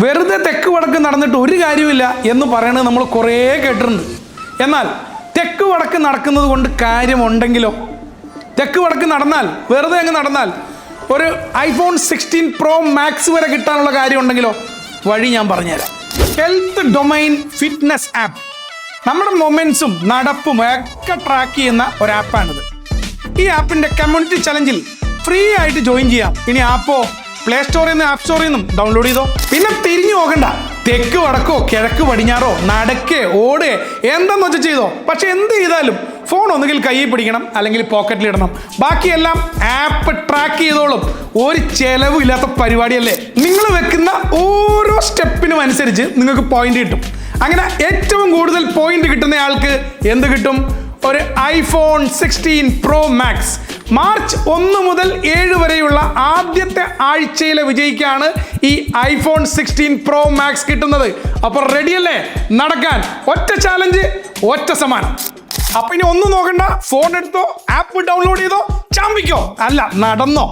വെറുതെ തെക്ക് വടക്ക് നടന്നിട്ട് ഒരു കാര്യമില്ല എന്ന് പറയണത് നമ്മൾ കുറേ കേട്ടിട്ടുണ്ട്. എന്നാൽ തെക്ക് വടക്ക് നടക്കുന്നത് കൊണ്ട് കാര്യമുണ്ടെങ്കിലോ? തെക്ക് വടക്ക് നടന്നാൽ വെറുതെ അങ്ങ് നടന്നാൽ ഒരു ഐഫോൺ സിക്സ്റ്റീൻ പ്രോ മാക്സ് വരെ കിട്ടാനുള്ള കാര്യം ഉണ്ടെങ്കിലോ വഴി ഞാൻ പറഞ്ഞുതരാം. ഹെൽത്ത് ഡൊമൈൻ ഫിറ്റ്നസ് ആപ്പ് നമ്മുടെ മൊമെൻസും നടപ്പും ഒക്കെ ട്രാക്ക് ചെയ്യുന്ന ഒരു ആപ്പാണിത് ഈ ആപ്പിന്റെ കമ്മ്യൂണിറ്റി ചലഞ്ചിൽ ഫ്രീ ആയിട്ട് ജോയിൻ ചെയ്യാം. ഇനി ആപ്പോ പ്ലേ സ്റ്റോറിൽ നിന്ന് ആപ്പ് സ്റ്റോറിൽ നിന്നും ഡൗൺലോഡ് ചെയ്തോ? പിന്നെ തിരിഞ്ഞു നോക്കണ്ട. തെക്ക് വടക്കോ കിഴക്ക് പടിഞ്ഞാറോ നടക്കേ ഓടേ എന്തെന്ന് വെച്ചാൽ ചെയ്തോ. പക്ഷെ എന്ത് ചെയ്താലും ഫോൺ ഒന്നുകിൽ കയ്യിൽ പിടിക്കണം അല്ലെങ്കിൽ പോക്കറ്റിൽ ഇടണം. ബാക്കിയെല്ലാം ആപ്പ് ട്രാക്ക് ചെയ്തോളും. ഒരു ചെലവും ഇല്ലാത്ത പരിപാടിയല്ലേ. നിങ്ങൾ വെക്കുന്ന ഓരോ സ്റ്റെപ്പിനും അനുസരിച്ച് നിങ്ങൾക്ക് പോയിന്റ് കിട്ടും. അങ്ങനെ ഏറ്റവും കൂടുതൽ പോയിന്റ് കിട്ടുന്ന ആൾക്ക് എന്ത് കിട്ടും? ഒരു iPhone sixteen pro max March ഒന്ന് മുതൽ ഏഴ് വരെയുള്ള ആദ്യത്തെ ആഴ്ചയിലെ വിജയിക്കാണ് ഈ ഐഫോൺ സിക്സ്റ്റീൻ പ്രോ മാക്സ് കിട്ടുന്നത്. അപ്പോൾ റെഡിയല്ലേ നടക്കാൻ. ഒറ്റ ചാലഞ്ച് ഒറ്റ സമാനം അപ്പൊ ഇനി ഒന്നും നോക്കണ്ട. ഫോൺ എടുത്തോ ആപ്പ് ഡൗൺലോഡ് ചെയ്തോ ചാമ്പിക്കോ അല്ല നടന്നോ.